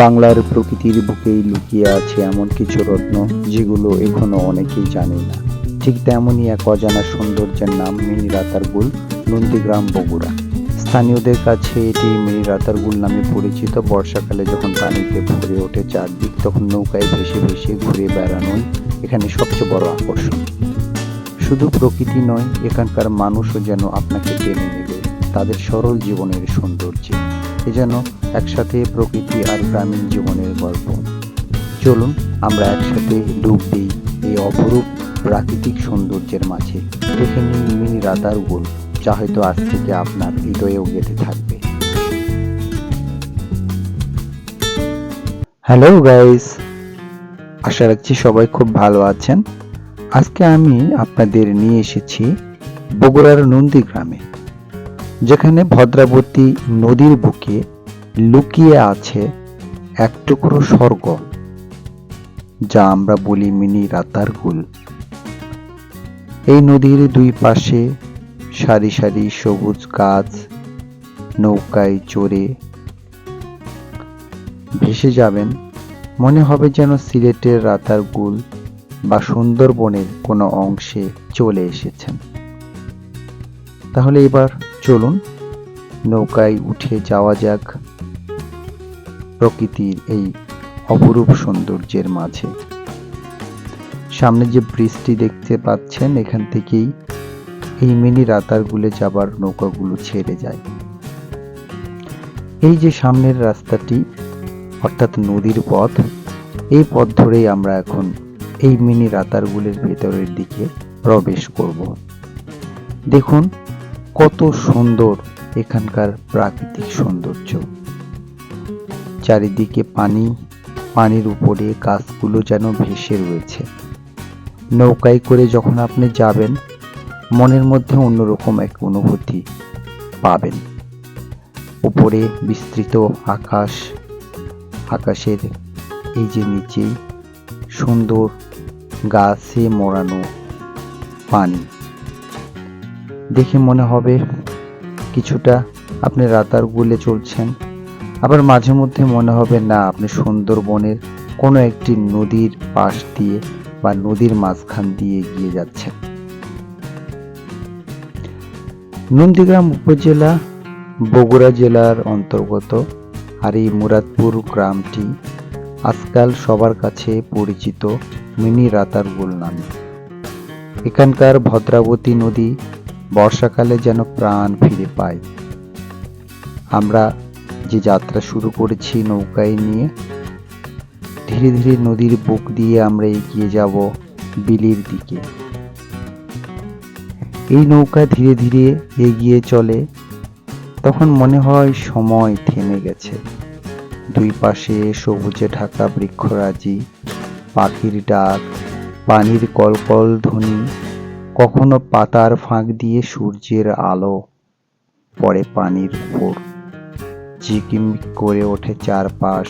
বাংলার প্রকৃতির বুকেই লুকিয়ে আছে এমন কিছু রত্ন যেগুলো এখনও অনেকেই জানে না। ঠিক তেমনই এক অজানা সৌন্দর্যের নাম মিনি রাতারগুল নন্দীগ্রাম, বগুড়া। স্থানীয়দের কাছে এটি মিনি রাতারগুল নামে পরিচিত। বর্ষাকালে যখন পানিতে ভরে ওঠে চারদিক, তখন নৌকায় ভেসে ভেসে ঘুরে বেড়ানোই এখানে সবচেয়ে বড় আকর্ষণ। শুধু প্রকৃতি নয়, এখানকার মানুষও যেন আপনাকে টেনে নেবে। তাদের সরল জীবনের সৌন্দর্যে। এ যেন একসাথে প্রকৃতি আর গ্রামীণ জীবনের গল্প। চলুন, আমরা একসাথে ডুব দিই এই অপরূপ প্রাকৃতিক সৌন্দর্যের মাঝে। দেখে নিন মিনি রাতার গোল, যা হয়তো আজ থেকে আপনার হৃদয়েও গেঁথে থাকবে। হ্যালো গাইস, আশা রাখছি সবাই খুব ভালো আছেন। আজকে আমি আপনাদের নিয়ে এসেছি বগুড়ার নন্দীগ্রামে। যেখানে ভদ্রাবতী নদীর বুকে লুকিয়ে আছে এক টুকরো স্বর্গ, যা আমরা বলি মিনি রাতারগুল এই নদীর দুই পাশে সারি সারি সবুজ গাছ, নৌকায় চড়ে ভেসে যাবেন। মনে হবে যেন সিলেটের রাতার রাতারগুল বা সুন্দরবনের কোনো অংশে চলে এসেছেন। তাহলে এবার চলুন, নৌকায় উঠে যাওয়া যাক প্রকৃতির এই অপরূপ সৌন্দর্যের মাঝে। সামনে যে ব্রিজটি দেখতে পাচ্ছেন, এখান থেকেই এই মিনি রাতারগুলে যাবার নৌকাগুলো ছেড়ে যায়। এই যে সামনের রাস্তাটি, অর্থাৎ নদীর পথ, এই পথ ধরেই আমরা এখন এই মিনি রাতারগুলের ভেতরের দিকে প্রবেশ করব। দেখুন কত সুন্দর এখানকার প্রাকৃতিক সৌন্দর্য। চারিদিকে পানি, পানির উপরে গাছগুলো যেন ভেসে রয়েছে। নৌকায় করে যখন আপনি যাবেন, মনের মধ্যে অন্যরকম এক অনুভূতি পাবেন। উপরে বিস্তৃত আকাশ, আকাশের এই যে নিচেই সুন্দর গাছে মোড়ানো পানি। দেখে মনে হবে কিছুটা আপনি রাতার গুলে চলছেন। আবার মাঝে মধ্যে মনে হবে, না, আপনি সুন্দরবনের কোনো একটি নদীর পাশ দিয়ে বা নদীর মাঝখান দিয়ে এগিয়ে যাচ্ছেন। নন্দীগ্রাম উপজেলা বগুড়া জেলার অন্তর্গত আর এই মুরাদপুর গ্রামটি আজকাল সবার কাছে পরিচিত মিনি রাতারগুল নামে। এখানকার ভদ্রাবতী নদী বর্ষাকালে যেন প্রাণ ফিরে পায় আমরা যে যাত্রা শুরু করেছি নৌকায় নিয়ে, ধীরে ধীরে নদীর বুক দিয়ে আমরা এগিয়ে যাব বিলির দিকে। এই নৌকা ধীরে ধীরে এগিয়ে চলে, তখন মনে হয় সময় থেমে গেছে। দুই পাশে সবুজে ঢাকা বৃক্ষরাজি, পাখির ডাক, পানির কলকল ধ্বনি কখনো পাতার ফাঁক দিয়ে সূর্যের আলো পড়ে পানির উপর। ঝিকিমিক করে ওঠে চারপাশ।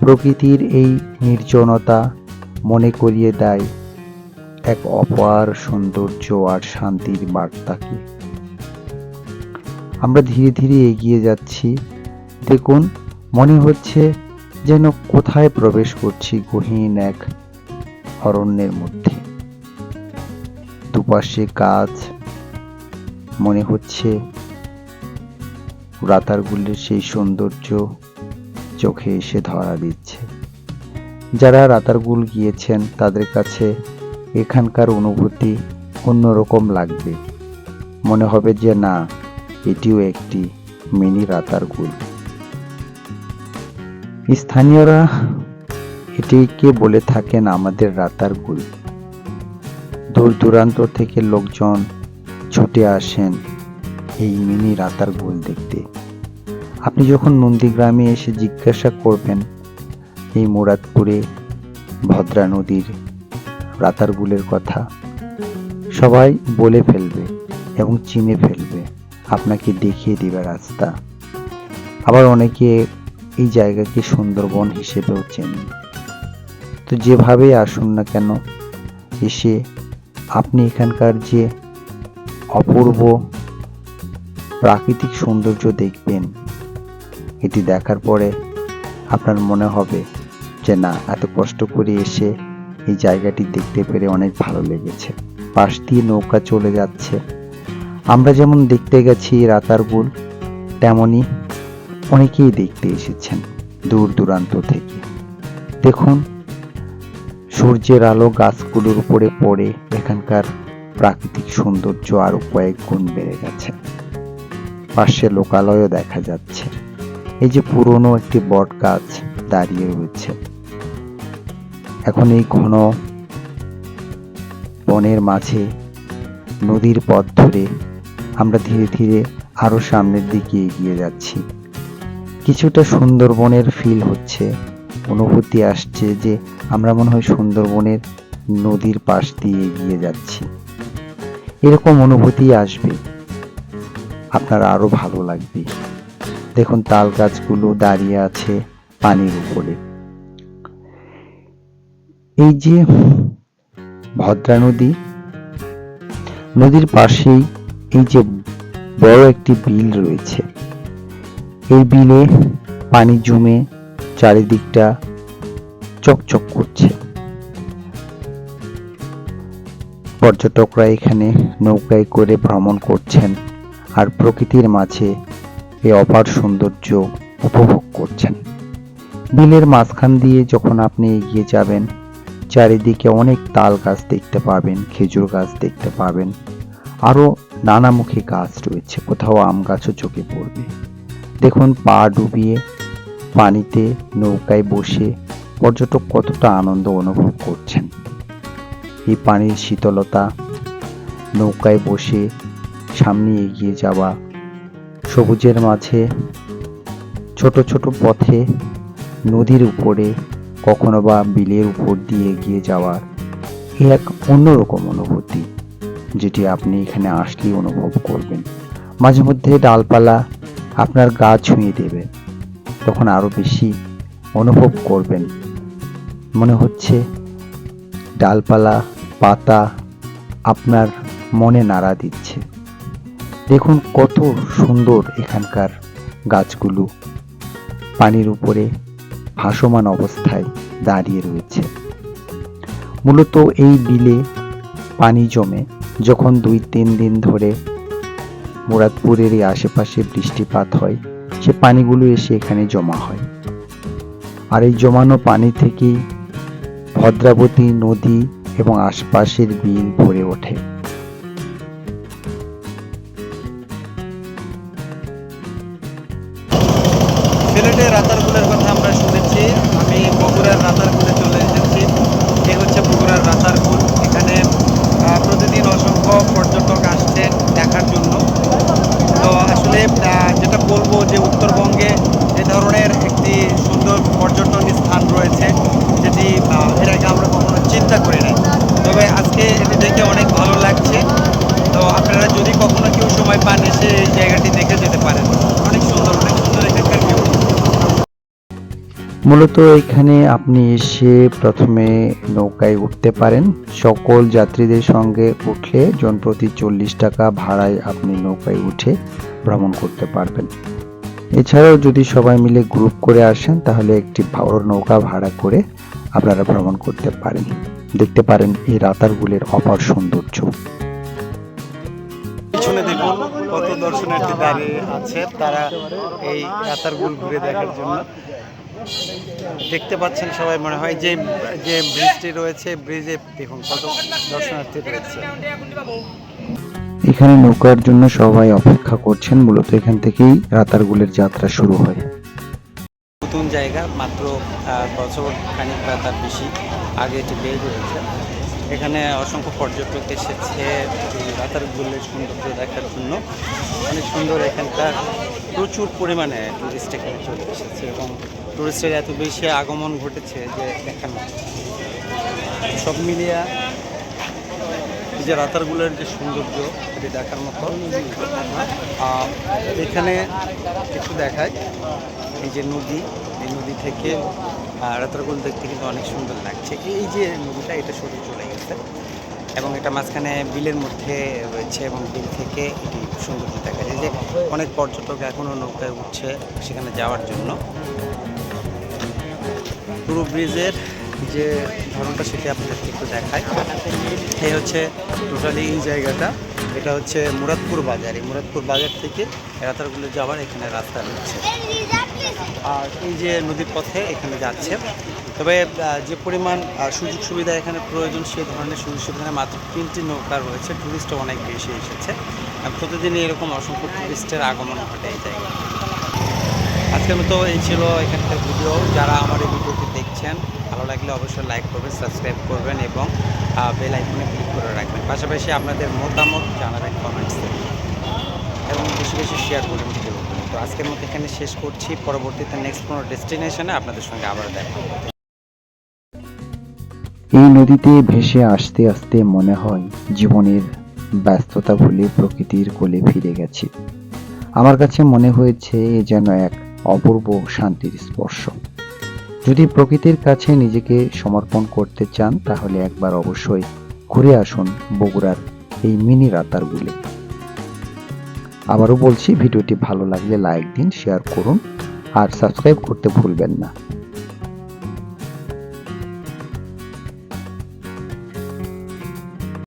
প্রকৃতির এই নির্জনতা মনে করিয়ে দেয় এক অপার সৌন্দর্য আর শান্তির বার্তাকে। আমরা ধীরে ধীরে এগিয়ে যাচ্ছি। দেখুন, মনে হচ্ছে যেন কোথায় প্রবেশ করছি গহীন এক অরণ্যের মধ্যে। দুপাশে গাছ মনে হচ্ছে রাতারগুলের সেই সৌন্দর্য চোখে এসে ধরা দিচ্ছে। যারা রাতারগুল গিয়েছেন, তাদের কাছে এখানকার অনুভূতি অন্যরকম লাগবে। মনে হবে যে, না, এটিও একটি মিনি রাতারগুল। স্থানীয়রা এটিকে বলে থাকেন আমাদের রাতারগুল। দূর দূরান্ত থেকে লোকজন ছুটে আসেন এই মিনি রাতারগুল দেখতে। আপনি যখন নন্দীগ্রামে এসে জিজ্ঞাসা করবেন, এই মুরাদপুরে ভদ্রা নদীর রাতারগুলের কথা, সবাই বলে ফেলবে এবং চিনে ফেলবে, আপনাকে দেখিয়ে দিবে রাস্তা। আবার অনেকে এই জায়গাকে সুন্দরবন হিসেবেও চেনেন। তো যেভাবেই আসুন না কেন, এসে আপনি এখানকার যে অপূর্ব প্রাকৃতিক সৌন্দর্য দেখবেন, এটি দেখার পরে আপনার মনে হবে যে না, এত কষ্ট করে এসে এই জায়গাটি দেখতে পেরে অনেক ভালো লেগেছে। পাশ দিয়ে নৌকা চলে যাচ্ছে। আমরা যেমন দেখতে গেছি রাতারগুল তেমনই অনেকেই দেখতে এসেছেন দূর দূরান্ত থেকে। দেখুন সূর্যের আলো গাছগুলোর উপরে পড়ে, এখানকার প্রাকৃতিক সৌন্দর্য আরও কয়েক গুণ বেড়ে গেছে। পাশে লোকালয়ও দেখা যাচ্ছে। এই যে পুরনো একটি বট গাছ দাঁড়িয়ে রয়েছে। এখন এই ঘন বনের মাঝে নদীর পথ ধরে আমরা ধীরে ধীরে আরও সামনের দিকে এগিয়ে যাচ্ছি। কিছুটা সুন্দরবনের ফিল হচ্ছে। অনুভূতি আসছে যে আমরা মনে হয় সুন্দরবনের নদীর পাশ দিয়ে এগিয়ে যাচ্ছি। এরকম অনুভূতি আসবে। আপনার আরও ভালো লাগবে। দেখুন, তাল গাছগুলো দাঁড়িয়ে আছে পানির উপরে। এই যে ভদ্রা নদী, নদীর পাশেই এই যে বড় একটি বিল রয়েছে। এই বিলে পানি জমে চারিদিকটা চকচক করছে। পর্যটকরা এখানে নৌকায় করে ভ্রমণ করছেন আর প্রকৃতির মাঝে এই অপার সৌন্দর্য উপভোগ করছেন। বিলের মাঝখান দিয়ে যখন আপনি এগিয়ে যাবেন, চারিদিকে অনেক তাল গাছ দেখতে পাবেন, খেজুর গাছ দেখতে পাবেন, আরও নানামুখী গাছ রয়েছে, কোথাও আম গাছও চোখে পড়বে। দেখুন, পা ডুবিয়ে পানিতে নৌকায় বসে পর্যটক কতটা আনন্দ অনুভব করছেন। এই পানির শীতলতা, নৌকায় বসে সামনে এগিয়ে যাওয়া, সবুজের মাঝে, ছোট ছোট পথে, নদীর উপরে, কখনো বা বিলের উপর দিয়ে এগিয়ে যাওয়ার এ এক অন্যরকম অনুভূতি, যেটি আপনি এখানে আসলেই অনুভব করবেন। মাঝে মধ্যে ডালপালা আপনার গা ছুঁয়ে দেবে। তখন আরও বেশি অনুভব করবেন। মনে হচ্ছে ডালপালা, পাতা আপনার মনে নাড়া দিচ্ছে। দেখুন কত সুন্দর এখানকার গাছগুলো। পানির উপরে ভাসমান অবস্থায় দাঁড়িয়ে রয়েছে। মূলত এই বিলে পানি জমে যখন দুই তিন দিন ধরে মুরাদপুরের এই আশেপাশে বৃষ্টিপাত হয় সে পানিগুলো এসে এখানে জমা হয়। আর এই জমানো পানি থেকে ভদ্রাবতী নদী এবং আশপাশের বিল ভরে ওঠে। মূলত এখানে আপনি এসে প্রথমে নৌকায় উঠতে পারেন। সকল যাত্রীদের সঙ্গে উঠলে জন প্রতি চল্লিশ টাকা ভাড়ায় আপনি নৌকায় উঠে ভ্রমণ করতে পারবেন। এছাড়াও যদি সবাই মিলে গ্রুপ করে আসেন, তাহলে একটি বড় নৌকা ভাড়া করে আপনারা ভ্রমণ করতে পারেন। দেখতে পারেন এই রাতারগুলের অপার সৌন্দর্য। কত দর্শনার্থী দাঁড়িয়ে আছে। তারা এই রাতারগুল ঘুরে দেখার জন্য। দেখতে পাচ্ছেন সবাই মনে হয় যে যে ব্রিজটি রয়েছে ব্রিজে দেখুন কত দর্শনার্থী রয়েছে। এখানে নৌকার জন্য সবাই অপেক্ষা করছেন মূলত এখান থেকেই রাতারগুলের যাত্রা শুরু হয়। নতুন জায়গা মাত্র বছর খানিক বা তার বেশি আগে এটি বের হয়েছে। এখানে অসংখ্য পর্যটক এসেছে, এই রাতারগুলের সৌন্দর্য দেখার জন্য। অনেক সুন্দর এখানকার প্রচুর পরিমাণে টুরিস্ট এখানে চলে এসেছে এবং টুরিস্টের এত বেশি আগমন ঘটেছে যে দেখানো সব মিলিয়ে যে রাতারগুলের যে সৌন্দর্য এটি দেখার মতো। এখানে কিছু দেখায় এই যে নদী, এই নদী থেকে রাতারগুল দেখতে কিন্তু অনেক সুন্দর লাগছে। এই যে নদীটা, এটা সরে চলে গেছে এবং এটা মাঝখানে বিলের মধ্যে রয়েছে এবং বিল থেকে এটি সৌন্দর্য দেখা যায় যে অনেক পর্যটক এখনও নৌকায় উঠছে সেখানে যাওয়ার জন্য। পুরো ব্রিজের যে ধরনটা সেটি আপনাদেরকে একটু দেখায় এই হচ্ছে টোটালি এই জায়গাটা। এটা হচ্ছে মুরাদপুর বাজার। এই মুরাদপুর বাজার থেকে রাতারগুলো যাওয়ার এখানে রাস্তা রয়েছে। আর এই যে নদীর পথে এখানে যাচ্ছে। তবে যে পরিমাণ সুযোগ সুবিধা এখানে প্রয়োজন সেই ধরনের সুযোগ সুবিধা মাত্র তিনটি নৌকা রয়েছে। টুরিস্টও অনেক বেশি এসেছে। প্রতিদিনই এরকম অসংখ্য টুরিস্টের আগমন ঘটে এই জায়গায়। আজকের মতো এই ছিল এখানকার ভিডিও। যারা আমার এই ভিডিওটি দেখছেন, ভালো লাগলে অবশ্যই লাইক করবেন, সাবস্ক্রাইব করবেন এবং বেল আইকনে ক্লিক করে রাখবেন। পাশাপাশি আপনাদের মতামত জানাবেন কমেন্টসে এবং বেশি বেশি শেয়ার করবেন ভিডিওগুলো তো আজকের মতো এখানে শেষ করছি। পরবর্তীতে নেক্সট কোনো ডেস্টিনেশনে আপনাদের সঙ্গে আবার দেখা এই নদীতে ভেসে আসতে আসতে মনে হয় জীবনের ব্যস্ততা ভুলে প্রকৃতির কোলে ফিরে গেছি। আমার কাছে মনে হয়েছে এ যেন এক অপূর্ব শান্তির স্পর্শ। যদি প্রকৃতির কাছে নিজেকে সমর্পণ করতে চান, তাহলে একবার অবশ্যই ঘুরে আসুন বগুড়ার এই মিনি রাতারগুলে। আবারও বলছি, ভিডিওটি ভালো লাগলে লাইক দিন, শেয়ার করুন, আর সাবস্ক্রাইব করতে ভুলবেন না।